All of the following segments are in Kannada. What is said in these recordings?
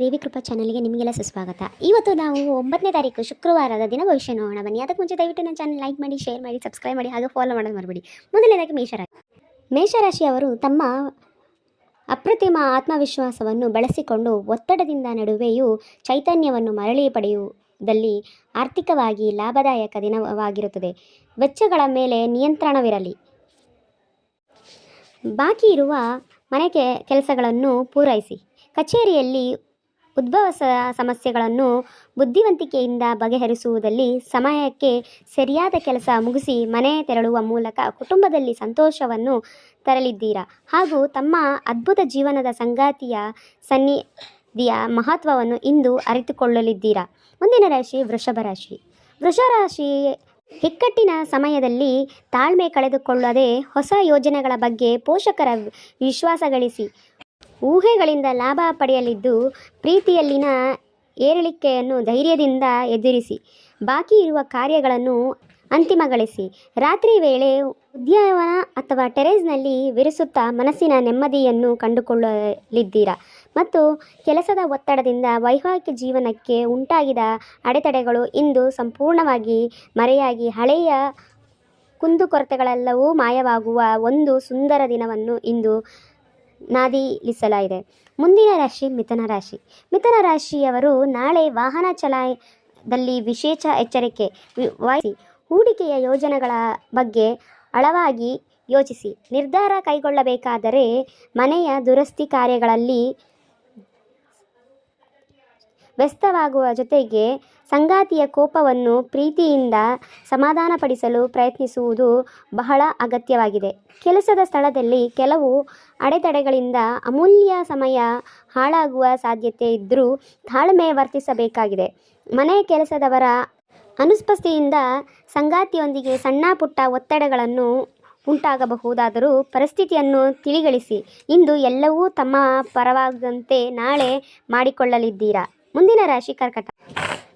ದೇವಿ ಕೃಪಾ ಚಾನಲ್ಗೆ ನಿಮಗೆಲ್ಲ ಸುಸ್ವಾಗತ. ಇವತ್ತು ನಾವು ಒಂಬತ್ತನೇ ತಾರೀಕು ಶುಕ್ರವಾರದ ದಿನ ಭವಿಷ್ಯ ನೋಡೋಣ. ಬನ್ನಿ, ಅದಕ್ಕೆ ಮುಂಚೆ ದಯವಿಟ್ಟು ನನ್ನ ಚಾನಲ್ ಲೈಕ್ ಮಾಡಿ, ಶೇರ್ ಮಾಡಿ, ಸಬ್ಸ್ಕ್ರೈಬ್ ಮಾಡಿ, ಹಾಗೆ ಫಾಲೋ ಮಾಡೋದು ಮರಬೇಡಿ. ಮೊದಲನೇದಾಗಿ ಮೇಷರಾಶಿ ಮೇಷರಾಶಿಯವರು ತಮ್ಮ ಅಪ್ರತಿಮ ಆತ್ಮವಿಶ್ವಾಸವನ್ನು ಬಳಸಿಕೊಂಡು ಒತ್ತಡದಿಂದ ನಡುವೆಯೂ ಚೈತನ್ಯವನ್ನು ಮರಳಿ ಪಡೆಯುವುದಲ್ಲಿ ಆರ್ಥಿಕವಾಗಿ ಲಾಭದಾಯಕ ದಿನವಾಗಿರುತ್ತದೆ. ವೆಚ್ಚಗಳ ಮೇಲೆ ನಿಯಂತ್ರಣವಿರಲಿ. ಬಾಕಿ ಇರುವ ಮನೆಗೆ ಕೆಲಸಗಳನ್ನು ಪೂರೈಸಿ. ಕಚೇರಿಯಲ್ಲಿ ಉದ್ಭವ ಸಮಸ್ಯೆಗಳನ್ನು ಬುದ್ಧಿವಂತಿಕೆಯಿಂದ ಬಗೆಹರಿಸುವುದಲ್ಲಿ ಸಮಯಕ್ಕೆ ಸರಿಯಾದ ಕೆಲಸ ಮುಗಿಸಿ ಮನೆ ತೆರಳುವ ಮೂಲಕ ಕುಟುಂಬದಲ್ಲಿ ಸಂತೋಷವನ್ನು ತರಲಿದ್ದೀರಾ? ಹಾಗೂ ತಮ್ಮ ಅದ್ಭುತ ಜೀವನದ ಸಂಗಾತಿಯ ಸನ್ನಿಧಿಯ ಮಹತ್ವವನ್ನು ಇಂದು ಅರಿತುಕೊಳ್ಳಲಿದ್ದೀರಾ? ಮುಂದಿನ ರಾಶಿ ವೃಷಭ ರಾಶಿ. ವೃಷ ರಾಶಿ ಇಕ್ಕಟ್ಟಿನ ಸಮಯದಲ್ಲಿ ತಾಳ್ಮೆ ಕಳೆದುಕೊಳ್ಳದೆ ಹೊಸ ಯೋಜನೆಗಳ ಬಗ್ಗೆ ಪೋಷಕರ ವಿಶ್ವಾಸ ಗಳಿಸಿ. ಊಹೆಗಳಿಂದ ಲಾಭ ಪಡೆಯಲಿದ್ದು ಪ್ರೀತಿಯಲ್ಲಿನ ಏರಿಳಿಕೆಯನ್ನು ಧೈರ್ಯದಿಂದ ಎದುರಿಸಿ, ಬಾಕಿ ಇರುವ ಕಾರ್ಯಗಳನ್ನು ಅಂತಿಮಗೊಳಿಸಿ. ರಾತ್ರಿ ವೇಳೆ ಉದ್ಯಾನವನ ಅಥವಾ ಟೆರೇಸ್ನಲ್ಲಿ ವಿರಿಸುತ್ತಾ ಮನಸ್ಸಿನ ನೆಮ್ಮದಿಯನ್ನು ಕಂಡುಕೊಳ್ಳಲಿದ್ದೀರಾ? ಮತ್ತು ಕೆಲಸದ ಒತ್ತಡದಿಂದ ವೈವಾಹಿಕ ಜೀವನಕ್ಕೆ ಉಂಟಾಗಿದ ಅಡೆತಡೆಗಳು ಇಂದು ಸಂಪೂರ್ಣವಾಗಿ ಮರೆಯಾಗಿ ಹಳೆಯ ಕುಂದುಕೊರತೆಗಳೆಲ್ಲವೂ ಮಾಯವಾಗುವ ಒಂದು ಸುಂದರ ದಿನವನ್ನು ಇಂದು ನಾದಿಲಿಸಲಾಗಿದೆ. ಮುಂದಿನ ರಾಶಿ ಮಿಥನ ರಾಶಿ. ಮಿಥನ ರಾಶಿಯವರು ನಾಳೆ ವಾಹನ ಚಲಾಯದಲ್ಲಿ ವಿಶೇಷ ಎಚ್ಚರಿಕೆ ವಹಿಸಿ ಹೂಡಿಕೆಯ ಯೋಜನೆಗಳ ಬಗ್ಗೆ ಅಳವಾಗಿ ಯೋಚಿಸಿ ನಿರ್ಧಾರ ಕೈಗೊಳ್ಳಬೇಕಾದರೆ ಮನೆಯ ದುರಸ್ತಿ ಕಾರ್ಯಗಳಲ್ಲಿ ವ್ಯಸ್ತವಾಗುವ ಜೊತೆಗೆ ಸಂಗಾತಿಯ ಕೋಪವನ್ನು ಪ್ರೀತಿಯಿಂದ ಸಮಾಧಾನಪಡಿಸಲು ಪ್ರಯತ್ನಿಸುವುದು ಬಹಳ ಅಗತ್ಯವಾಗಿದೆ. ಕೆಲಸದ ಸ್ಥಳದಲ್ಲಿ ಕೆಲವು ಅಡೆತಡೆಗಳಿಂದ ಅಮೂಲ್ಯ ಸಮಯ ಹಾಳಾಗುವ ಸಾಧ್ಯತೆ ಇದ್ದರೂ ತಾಳ್ಮೆ ವರ್ತಿಸಬೇಕಾಗಿದೆ. ಮನೆ ಕೆಲಸದವರ ಅನುಸ್ಪಸ್ಥೆಯಿಂದ ಸಂಗಾತಿಯೊಂದಿಗೆ ಸಣ್ಣ ಪುಟ್ಟ ಒತ್ತಡಗಳನ್ನು ಉಂಟಾಗಬಹುದಾದರೂ ಪರಿಸ್ಥಿತಿಯನ್ನು ತಿಳಿಗಳಿಸಿ. ಇಂದು ಎಲ್ಲವೂ ತಮ್ಮ ಪರವಾಗದಂತೆ ನಾಳೆ ಮಾಡಿಕೊಳ್ಳಲಿದ್ದೀರಾ? ಮುಂದಿನ ರಾಶಿ ಕರ್ಕಟ.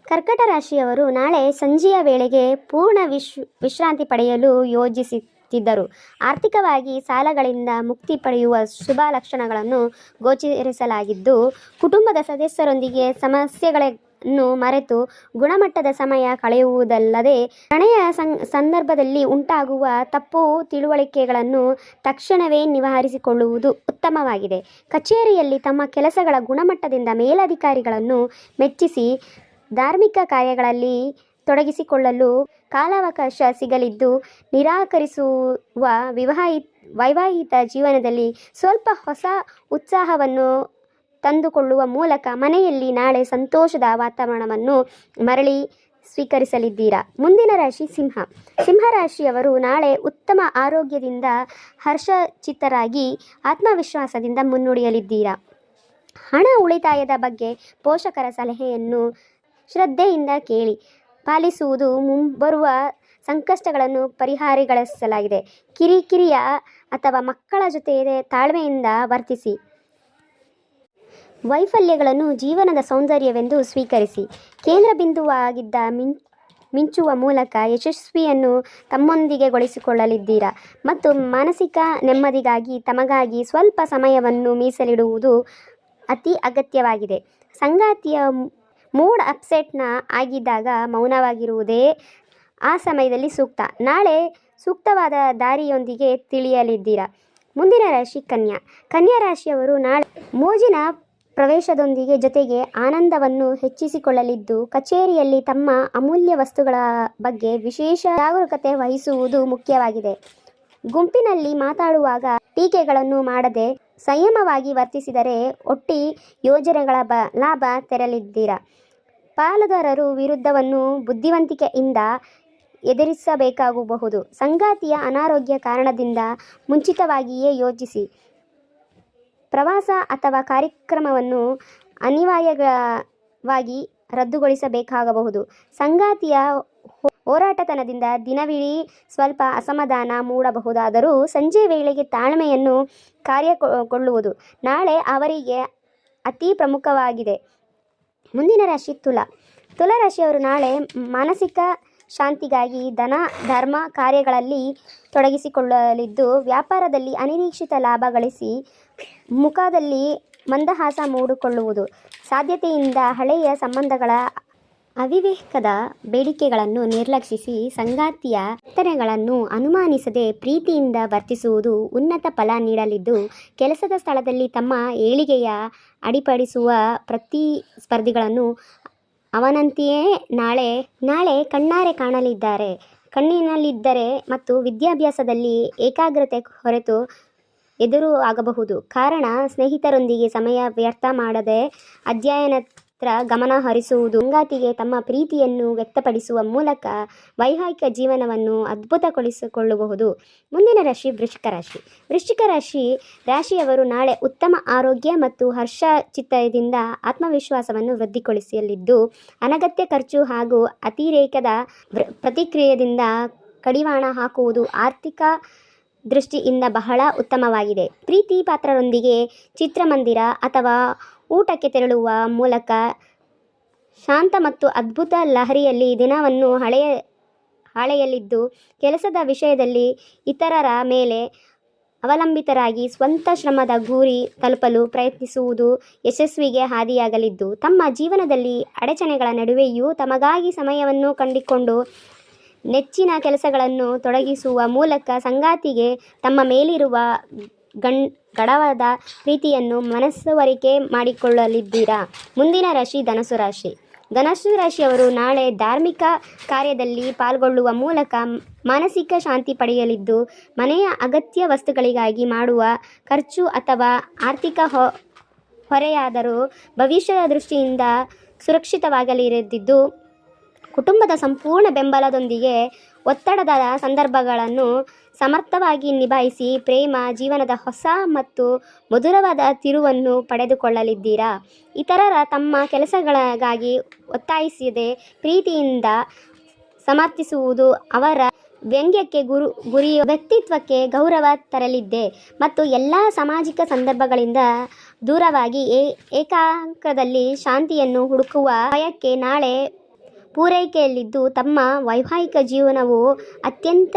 ಕರ್ಕಟ ರಾಶಿಯವರು ನಾಳೆ ಸಂಜೆಯ ವೇಳೆಗೆ ಪೂರ್ಣ ವಿಶ್, ವಿಶ್ರಾಂತಿ ಪಡೆಯಲು ಯೋಜಿಸುತ್ತಿದ್ದರು. ಆರ್ಥಿಕವಾಗಿ ಸಾಲಗಳಿಂದ ಮುಕ್ತಿ ಪಡೆಯುವ ಶುಭ ಲಕ್ಷಣಗಳನ್ನು ಗೋಚರಿಸಲಾಗಿದ್ದು, ಕುಟುಂಬದ ಸದಸ್ಯರೊಂದಿಗೆ ಸಮಸ್ಯೆಗಳನ್ನು ಮರೆತು ಗುಣಮಟ್ಟದ ಸಮಯ ಕಳೆಯುವುದಲ್ಲದೆ ಪ್ರಣಯ ಸಂದರ್ಭದಲ್ಲಿ ಉಂಟಾಗುವ ತಪ್ಪು ತಿಳುವಳಿಕೆಗಳನ್ನು ತಕ್ಷಣವೇ ನಿವಾರಿಸಿಕೊಳ್ಳುವುದು ಉತ್ತಮವಾಗಿದೆ. ಕಚೇರಿಯಲ್ಲಿ ತಮ್ಮ ಕೆಲಸಗಳ ಗುಣಮಟ್ಟದಿಂದ ಮೇಲಧಿಕಾರಿಗಳನ್ನು ಮೆಚ್ಚಿಸಿ ಧಾರ್ಮಿಕ ಕಾರ್ಯಗಳಲ್ಲಿ ತೊಡಗಿಸಿಕೊಳ್ಳಲು ಕಾಲಾವಕಾಶ ಸಿಗಲಿದ್ದು, ನಿರಾಕರಿಸುವ ವಿವಾಹಿ ವೈವಾಹಿತ ಜೀವನದಲ್ಲಿ ಸ್ವಲ್ಪ ಹೊಸ ಉತ್ಸಾಹವನ್ನು ತಂದುಕೊಳ್ಳುವ ಮೂಲಕ ಮನೆಯಲ್ಲಿ ನಾಳೆ ಸಂತೋಷದ ವಾತಾವರಣವನ್ನು ಮರಳಿ ಸ್ವೀಕರಿಸಲಿದ್ದೀರಾ? ಮುಂದಿನ ರಾಶಿ ಸಿಂಹ. ಸಿಂಹರಾಶಿಯವರು ನಾಳೆ ಉತ್ತಮ ಆರೋಗ್ಯದಿಂದ ಹರ್ಷಚಿತ್ತರಾಗಿ ಆತ್ಮವಿಶ್ವಾಸದಿಂದ ಮುನ್ನುಡಿಯಲಿದ್ದೀರಾ? ಹಣ ಉಳಿತಾಯದ ಬಗ್ಗೆ ಪೋಷಕರ ಸಲಹೆಯನ್ನು ಶ್ರದ್ಧೆಯಿಂದ ಕೇಳಿ. ಪಾಲಿಸುವುದು ಮುಂಬರುವ ಸಂಕಷ್ಟಗಳನ್ನು ಪರಿಹಾರಗೊಳಿಸಲಾಗಿದೆ. ಕಿರಿಕಿರಿಯ ಅಥವಾ ಮಕ್ಕಳ ಜೊತೆ ತಾಳ್ಮೆಯಿಂದ ವರ್ತಿಸಿ. ವೈಫಲ್ಯಗಳನ್ನು ಜೀವನದ ಸೌಂದರ್ಯವೆಂದು ಸ್ವೀಕರಿಸಿ. ಕೇಂದ್ರ ಬಿಂದುವಾಗಿದ್ದ ಮಿಂ ಮಿಂಚುವ ಮೂಲಕ ಯಶಸ್ವಿಯನ್ನು ತಮ್ಮೊಂದಿಗೆಗೊಳಿಸಿಕೊಳ್ಳಲಿದ್ದೀರಾ ಮತ್ತು ಮಾನಸಿಕ ನೆಮ್ಮದಿಗಾಗಿ ತಮಗಾಗಿ ಸ್ವಲ್ಪ ಸಮಯವನ್ನು ಮೀಸಲಿಡುವುದು ಅತಿ ಅಗತ್ಯವಾಗಿದೆ. ಸಂಗಾತಿಯ ಮೂಡ್ ಅಪ್ಸೆಟ್ನ ಆಗಿದ್ದಾಗ ಮೌನವಾಗಿರುವುದೇ ಆ ಸಮಯದಲ್ಲಿ ಸೂಕ್ತ. ನಾಳೆ ಸೂಕ್ತವಾದ ದಾರಿಯೊಂದಿಗೆ ತಿಳಿಯಲಿದ್ದೀರಾ? ಮುಂದಿನ ರಾಶಿ ಕನ್ಯಾ. ಕನ್ಯಾ ರಾಶಿಯವರು ನಾಳೆ ಮೋಜಿನ ಪ್ರವೇಶದೊಂದಿಗೆ ಜೊತೆಗೆ ಆನಂದವನ್ನು ಹೆಚ್ಚಿಸಿಕೊಳ್ಳಲಿದ್ದು, ಕಚೇರಿಯಲ್ಲಿ ತಮ್ಮ ಅಮೂಲ್ಯ ವಸ್ತುಗಳ ಬಗ್ಗೆ ವಿಶೇಷ ಜಾಗರೂಕತೆ ವಹಿಸುವುದು ಮುಖ್ಯವಾಗಿದೆ. ಗುಂಪಿನಲ್ಲಿ ಮಾತಾಡುವಾಗ ಟೀಕೆಗಳನ್ನು ಮಾಡದೆ ಸಂಯಮವಾಗಿ ವರ್ತಿಸಿದರೆ ಒಟ್ಟಿ ಯೋಜನೆಗಳ ಲಾಭ ತೆರಲಿದ್ದೀರಾ? ಪಾಲುದಾರರು ವಿರುದ್ಧವನ್ನು ಬುದ್ಧಿವಂತಿಕೆಯಿಂದ ಎದುರಿಸಬೇಕಾಗಬಹುದು. ಸಂಗಾತಿಯ ಅನಾರೋಗ್ಯ ಕಾರಣದಿಂದ ಮುಂಚಿತವಾಗಿಯೇ ಯೋಚಿಸಿ. ಪ್ರವಾಸ ಅಥವಾ ಕಾರ್ಯಕ್ರಮವನ್ನು ಅನಿವಾರ್ಯವಾಗಿ ರದ್ದುಗೊಳಿಸಬೇಕಾಗಬಹುದು. ಸಂಗಾತಿಯ ಹೋರಾಟತನದಿಂದ ದಿನವಿಡೀ ಸ್ವಲ್ಪ ಅಸಮಾಧಾನ ಮೂಡಬಹುದಾದರೂ ಸಂಜೆ ವೇಳೆಗೆ ತಾಳ್ಮೆಯನ್ನು ಕಾರ್ಯಗೊಳ್ಳುವುದು ನಾಳೆ ಅವರಿಗೆ ಅತಿ ಪ್ರಮುಖವಾಗಿದೆ. ಮುಂದಿನ ರಾಶಿ ತುಲ. ತುಲಾ ರಾಶಿಯವರು ನಾಳೆ ಮಾನಸಿಕ ಶಾಂತಿಗಾಗಿ ಧನ, ಧರ್ಮ ಕಾರ್ಯಗಳಲ್ಲಿ ತೊಡಗಿಸಿಕೊಳ್ಳಲಿದ್ದು ವ್ಯಾಪಾರದಲ್ಲಿ ಅನಿರೀಕ್ಷಿತ ಲಾಭ ಗಳಿಸಿ ಮುಖದಲ್ಲಿ ಮಂದಹಾಸ ಮೂಡಿಕೊಳ್ಳುವುದು. ಸಾಧ್ಯತೆಯಿಂದ ಹಳೆಯ ಸಂಬಂಧಗಳ ಅವಿವೇಕದ ಬೇಡಿಕೆಗಳನ್ನು ನಿರ್ಲಕ್ಷಿಸಿ ಸಂಗಾತಿಯ ವರ್ತನೆಗಳನ್ನು ಅನುಮಾನಿಸದೆ ಪ್ರೀತಿಯಿಂದ ವರ್ತಿಸುವುದು ಉನ್ನತ ಫಲ ನೀಡಲಿದ್ದು, ಕೆಲಸದ ಸ್ಥಳದಲ್ಲಿ ತಮ್ಮ ಏಳಿಗೆಯ ಅಡಿಪಡಿಸುವ ಪ್ರತಿಸ್ಪರ್ಧಿಗಳನ್ನು ಅವನಂತೆಯೇ ನಾಳೆ ನಾಳೆ ಕಣ್ಣಾರೆ ಕಾಣಲಿದ್ದಾರೆ. ಕಣ್ಣಿನಲ್ಲಿದ್ದರೆ ಮತ್ತು ವಿದ್ಯಾಭ್ಯಾಸದಲ್ಲಿ ಏಕಾಗ್ರತೆ ಹೊರತು ಎದುರು ಆಗಬಹುದು. ಕಾರಣ, ಸ್ನೇಹಿತರೊಂದಿಗೆ ಸಮಯ ವ್ಯರ್ಥ ಮಾಡದೆ ಅಧ್ಯಯನತ್ರ ಗಮನ ಹರಿಸುವುದು ಸಂಗಾತಿಗೆ ತಮ್ಮ ಪ್ರೀತಿಯನ್ನು ವ್ಯಕ್ತಪಡಿಸುವ ಮೂಲಕ ವೈವಾಹಿಕ ಜೀವನವನ್ನು ಅದ್ಭುತಗೊಳಿಸಿಕೊಳ್ಳಬಹುದು. ಮುಂದಿನ ರಾಶಿ ವೃಶ್ಚಿಕ ರಾಶಿ. ವೃಶ್ಚಿಕ ರಾಶಿ ರಾಶಿಯವರು ನಾಳೆ ಉತ್ತಮ ಆರೋಗ್ಯ ಮತ್ತು ಹರ್ಷ ಚಿತ್ತದಿಂದ ಆತ್ಮವಿಶ್ವಾಸವನ್ನು ವೃದ್ಧಿಗೊಳಿಸಲಿದ್ದು, ಅನಗತ್ಯ ಖರ್ಚು ಹಾಗೂ ಅತಿರೇಕದ ಪ್ರತಿಕ್ರಿಯೆಯಿಂದ ಕಡಿವಾಣ ಹಾಕುವುದು ಆರ್ಥಿಕ ದೃಷ್ಟಿಯಿಂದ ಬಹಳ ಉತ್ತಮವಾಗಿದೆ. ಪ್ರೀತಿ ಪಾತ್ರರೊಂದಿಗೆ ಚಿತ್ರಮಂದಿರ ಅಥವಾ ಊಟಕ್ಕೆ ತೆರಳುವ ಮೂಲಕ ಶಾಂತ ಮತ್ತು ಅದ್ಭುತ ಲಹರಿಯಲ್ಲಿ ದಿನವನ್ನು ಹಳೆಯ, ಹಾಳೆಯಲ್ಲಿದ್ದು ಕೆಲಸದ ವಿಷಯದಲ್ಲಿ ಇತರರ ಮೇಲೆ ಅವಲಂಬಿತರಾಗಿ ಸ್ವಂತ ಶ್ರಮದ ಗುರಿ ತಲುಪಲು ಪ್ರಯತ್ನಿಸುವುದು ಯಶಸ್ವಿಗೆ ಹಾದಿಯಾಗಲಿದ್ದು, ತಮ್ಮ ಜೀವನದಲ್ಲಿ ಅಡಚಣೆಗಳ ನಡುವೆಯೂ ತಮಗಾಗಿ ಸಮಯವನ್ನು ಕಂಡುಕೊಂಡು ನೆಚ್ಚಿನ ಕೆಲಸಗಳನ್ನು ತೊಡಗಿಸುವ ಮೂಲಕ ಸಂಗಾತಿಗೆ ತಮ್ಮ ಮೇಲಿರುವ ಗಣ್ ಗಡವಾದ ಪ್ರೀತಿಯನ್ನು ಮನಸ್ಸುವರಿಕೆ ಮಾಡಿಕೊಳ್ಳಲಿದ್ದೀರಾ? ಮುಂದಿನ ರಾಶಿ ಧನಸು ರಾಶಿ. ಧನಸ್ಸು ರಾಶಿಯವರು ನಾಳೆ ಧಾರ್ಮಿಕ ಕಾರ್ಯದಲ್ಲಿ ಪಾಲ್ಗೊಳ್ಳುವ ಮೂಲಕ ಮಾನಸಿಕ ಶಾಂತಿ ಪಡೆಯಲಿದ್ದು, ಮನೆಯ ಅಗತ್ಯ ವಸ್ತುಗಳಿಗಾಗಿ ಮಾಡುವ ಖರ್ಚು ಅಥವಾ ಆರ್ಥಿಕ ಹೊ, ಹೊರೆಯಾದರೂ ಭವಿಷ್ಯದ ದೃಷ್ಟಿಯಿಂದ ಸುರಕ್ಷಿತವಾಗಲಿರದಿದ್ದು ಕುಟುಂಬದ ಸಂಪೂರ್ಣ ಬೆಂಬಲದೊಂದಿಗೆ ಒತ್ತಡದ ಸಂದರ್ಭಗಳನ್ನು ಸಮರ್ಥವಾಗಿ ನಿಭಾಯಿಸಿ ಪ್ರೇಮ, ಜೀವನದ ಹೊಸ ಮತ್ತು ಮಧುರವಾದ ತಿರುವನ್ನು ಪಡೆದುಕೊಳ್ಳಲಿದ್ದೀರಾ? ಇತರರ ತಮ್ಮ ಕೆಲಸಗಳಿಗಾಗಿ ಒತ್ತಾಯಿಸದೆ ಪ್ರೀತಿಯಿಂದ ಸಮರ್ಥಿಸುವುದು ಅವರ ವ್ಯಂಗ್ಯಕ್ಕೆ ಗುರು, ಗುರಿಯ ವ್ಯಕ್ತಿತ್ವಕ್ಕೆ ಗೌರವ ತರಲಿದ್ದೆ ಮತ್ತು ಎಲ್ಲ ಸಾಮಾಜಿಕ ಸಂದರ್ಭಗಳಿಂದ ದೂರವಾಗಿ ಏಕಾಂಕದಲ್ಲಿ ಶಾಂತಿಯನ್ನು ಹುಡುಕುವ ಭಯಕ್ಕೆ ನಾಳೆ ಪೂರೈಕೆಯಲ್ಲಿದ್ದು ತಮ್ಮ ವೈವಾಹಿಕ ಜೀವನವು ಅತ್ಯಂತ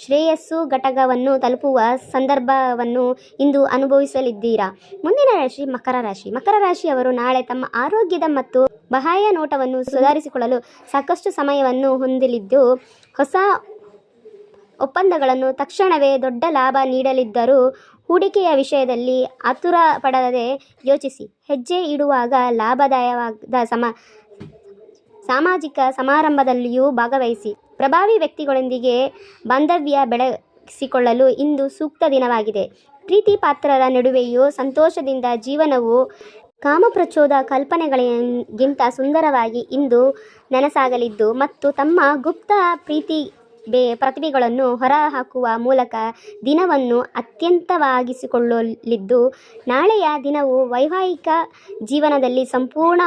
ಶ್ರೇಯಸ್ಸು ಘಟಕವನ್ನು ತಲುಪುವ ಸಂದರ್ಭವನ್ನು ಇಂದು ಅನುಭವಿಸಲಿದ್ದೀರಾ? ಮುಂದಿನ ರಾಶಿ ಮಕರ ರಾಶಿ. ಮಕರ ರಾಶಿಯವರು ನಾಳೆ ತಮ್ಮ ಆರೋಗ್ಯದ ಮತ್ತು ಬಹಾಯ ನೋಟವನ್ನು ಸುಧಾರಿಸಿಕೊಳ್ಳಲು ಸಾಕಷ್ಟು ಸಮಯವನ್ನು ಹೊಂದಲಿದ್ದು, ಹೊಸ ಒಪ್ಪಂದಗಳನ್ನು ತಕ್ಷಣವೇ ದೊಡ್ಡ ಲಾಭ ನೀಡಲಿದ್ದರೂ ಹೂಡಿಕೆಯ ವಿಷಯದಲ್ಲಿ ಆತುರ ಪಡದೆ ಯೋಚಿಸಿ. ಹೆಜ್ಜೆ ಇಡುವಾಗ ಲಾಭದಾಯವಾದ ಸಮ ಸಾಮಾಜಿಕ ಸಮಾರಂಭದಲ್ಲಿಯೂ ಭಾಗವಹಿಸಿ ಪ್ರಭಾವಿ ವ್ಯಕ್ತಿಗಳೊಂದಿಗೆ ಬಾಂಧವ್ಯ ಬೆಳೆಸಿಕೊಳ್ಳಲು ಇಂದು ಸೂಕ್ತ ದಿನವಾಗಿದೆ. ಪ್ರೀತಿ ಪಾತ್ರರ ನಡುವೆಯೂ ಸಂತೋಷದಿಂದ ಜೀವನವು ಕಾಮಪ್ರಚೋದ ಕಲ್ಪನೆಗಳಿಗಿಂತ ಸುಂದರವಾಗಿ ಇಂದು ನನಸಾಗಲಿದ್ದು ಮತ್ತು ತಮ್ಮ ಗುಪ್ತ ಪ್ರೀತಿ ಬೇ ಪ್ರತಿಭೆಗಳನ್ನು ಹೊರಹಾಕುವ ಮೂಲಕ ದಿನವನ್ನು ಅತ್ಯಂತವಾಗಿಸಿಕೊಳ್ಳಲಿದ್ದು, ನಾಳೆಯ ದಿನವು ವೈವಾಹಿಕ ಜೀವನದಲ್ಲಿ ಸಂಪೂರ್ಣ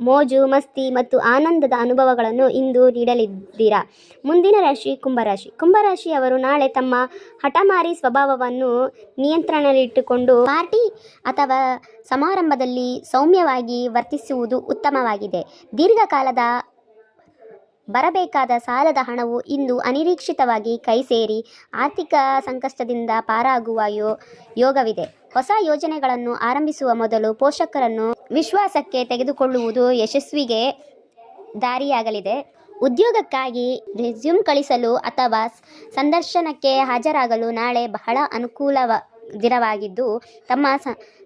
ಮೋಜು, ಮಸ್ತಿ ಮತ್ತು ಆನಂದದ ಅನುಭವಗಳನ್ನು ಇಂದು ನೀಡಲಿದ್ದೀರಾ? ಮುಂದಿನ ರಾಶಿ ಕುಂಭರಾಶಿ. ಕುಂಭರಾಶಿಯವರು ನಾಳೆ ತಮ್ಮ ಹಠಮಾರಿ ಸ್ವಭಾವವನ್ನು ನಿಯಂತ್ರಣದಲ್ಲಿಟ್ಟುಕೊಂಡು ಪಾರ್ಟಿ ಅಥವಾ ಸಮಾರಂಭದಲ್ಲಿ ಸೌಮ್ಯವಾಗಿ ವರ್ತಿಸುವುದು ಉತ್ತಮವಾಗಿದೆ. ದೀರ್ಘಕಾಲದ ಬರಬೇಕಾದ ಸಾಲದ ಹಣವು ಇಂದು ಅನಿರೀಕ್ಷಿತವಾಗಿ ಕೈ ಸೇರಿ ಆರ್ಥಿಕ ಸಂಕಷ್ಟದಿಂದ ಪಾರಾಗುವ ಯೋ, ಯೋಗವಿದೆ. ಹೊಸ ಯೋಜನೆಗಳನ್ನು ಆರಂಭಿಸುವ ಮೊದಲು ಪೋಷಕರನ್ನು ವಿಶ್ವಾಸಕ್ಕೆ ತೆಗೆದುಕೊಳ್ಳುವುದು ಯಶಸ್ವಿಗೆ ದಾರಿಯಾಗಲಿದೆ. ಉದ್ಯೋಗಕ್ಕಾಗಿ ರೆಸ್ಯೂಮ್ ಕಳಿಸಲು ಅಥವಾ ಸಂದರ್ಶನಕ್ಕೆ ಹಾಜರಾಗಲು ನಾಳೆ ಬಹಳ ಅನುಕೂಲವ, ದಿನವಾಗಿದ್ದು, ತಮ್ಮ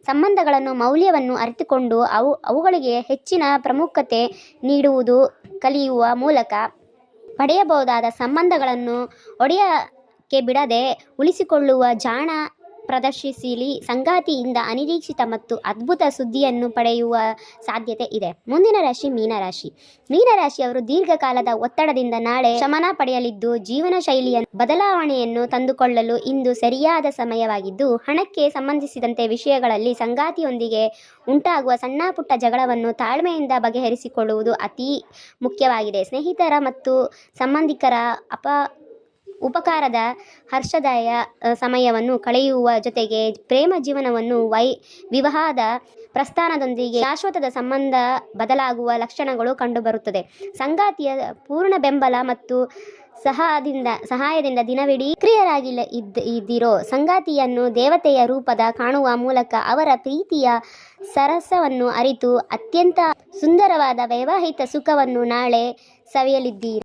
ಸಂಬಂಧಗಳನ್ನು ಮೌಲ್ಯವನ್ನು ಅರಿತುಕೊಂಡು ಅವು, ಅವುಗಳಿಗೆ ಹೆಚ್ಚಿನ ಪ್ರಾಮುಖ್ಯತೆ ನೀಡುವುದು ಕಲಿಯುವ ಮೂಲಕ ಪಡೆಯಬಹುದಾದ ಸಂಬಂಧಗಳನ್ನು ಒಡೆಯಕ್ಕೆ ಬಿಡದೆ ಉಳಿಸಿಕೊಳ್ಳುವ ಜಾಣ ಪ್ರದರ್ಶಿಸಲಿ. ಸಂಗಾತಿಯಿಂದ ಅನಿರೀಕ್ಷಿತ ಮತ್ತು ಅದ್ಭುತ ಸುದ್ದಿಯನ್ನು ಪಡೆಯುವ ಸಾಧ್ಯತೆ ಇದೆ. ಮುಂದಿನ ರಾಶಿ ಮೀನರಾಶಿ. ಮೀನರಾಶಿಯವರು ದೀರ್ಘಕಾಲದ ಒತ್ತಡದಿಂದ ನಾಳೆ ಶಮನ ಪಡೆಯಲಿದ್ದು, ಜೀವನ ಶೈಲಿಯ ಬದಲಾವಣೆಯನ್ನು ತಂದುಕೊಳ್ಳಲು ಇಂದು ಸರಿಯಾದ ಸಮಯವಾಗಿದ್ದು, ಹಣಕ್ಕೆ ಸಂಬಂಧಿಸಿದಂತೆ ವಿಷಯಗಳಲ್ಲಿ ಸಂಗಾತಿಯೊಂದಿಗೆ ಉಂಟಾಗುವ ಸಣ್ಣ ಪುಟ್ಟ ಜಗಳವನ್ನು ತಾಳ್ಮೆಯಿಂದ ಬಗೆಹರಿಸಿಕೊಳ್ಳುವುದು ಅತಿ ಮುಖ್ಯವಾಗಿದೆ. ಸ್ನೇಹಿತರ ಮತ್ತು ಸಂಬಂಧಿಕರ ಅಪ ಉಪಕಾರದ ಹರ್ಷದಾಯ ಸಮಯವನ್ನು ಕಳೆಯುವ ಜೊತೆಗೆ ಪ್ರೇಮ ಜೀವನವನ್ನು ವೈ, ವಿವಾಹದ ಪ್ರಸ್ಥಾನದೊಂದಿಗೆ ಶಾಶ್ವತದ ಸಂಬಂಧ ಬದಲಾಗುವ ಲಕ್ಷಣಗಳು ಕಂಡುಬರುತ್ತದೆ. ಸಂಗಾತಿಯ ಪೂರ್ಣ ಬೆಂಬಲ ಮತ್ತು ಸಹದಿಂದ, ಸಹಾಯದಿಂದ ದಿನವಿಡೀ ಕ್ರಿಯರಾಗಿಲ್ಲ ಇದ್ದ ಇದ್ದಿರೋ? ಸಂಗಾತಿಯನ್ನು ದೇವತೆಯ ರೂಪದ ಕಾಣುವ ಮೂಲಕ ಅವರ ಪ್ರೀತಿಯ ಸರಸವನ್ನು ಅರಿತು ಅತ್ಯಂತ ಸುಂದರವಾದ ವೈವಾಹಿತ ಸುಖವನ್ನು ನಾಳೆ ಸವಿಯಲಿದ್ದೀರಿ.